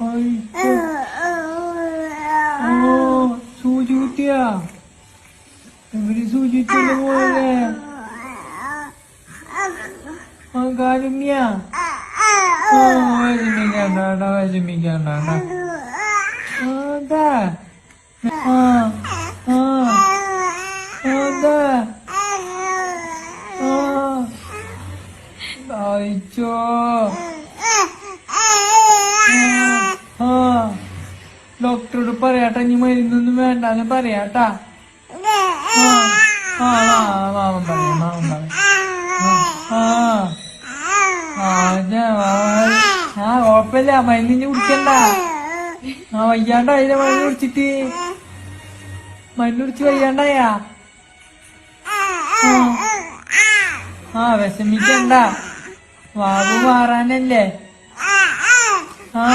അയ്യോ. ഓ സൂചി കുത്തിയാ എവിടെ സൂചി കുത്തിയുള്ള പോലെ ആ കാലുണ്ണിയാ ഓ വിഷമിക്കണ്ട വിഷമിക്കണ്ട അതാ ആ ആ അതാ ആ അയച്ചോ ആ ഡോക്ടറോട് പറയാട്ടാ ഇനി മരുന്നൊന്നും വേണ്ടാന്ന് പറയാട്ടാ. ആ മാമൻ പറയാം മാമൻ പറയാം. ആ ആ കുഴപ്പമില്ല മരുന്ന് ഇനി കുടിക്കണ്ട. ആ വയ്യാണ്ടായില്ല മരുന്ന് കുടിച്ചിട്ട്? മരുന്ന് കുടിച്ച് വയ്യാണ്ടായാ? ആ വിഷമിക്കണ്ട. വാവ് മാറാനല്ലേ? ആ.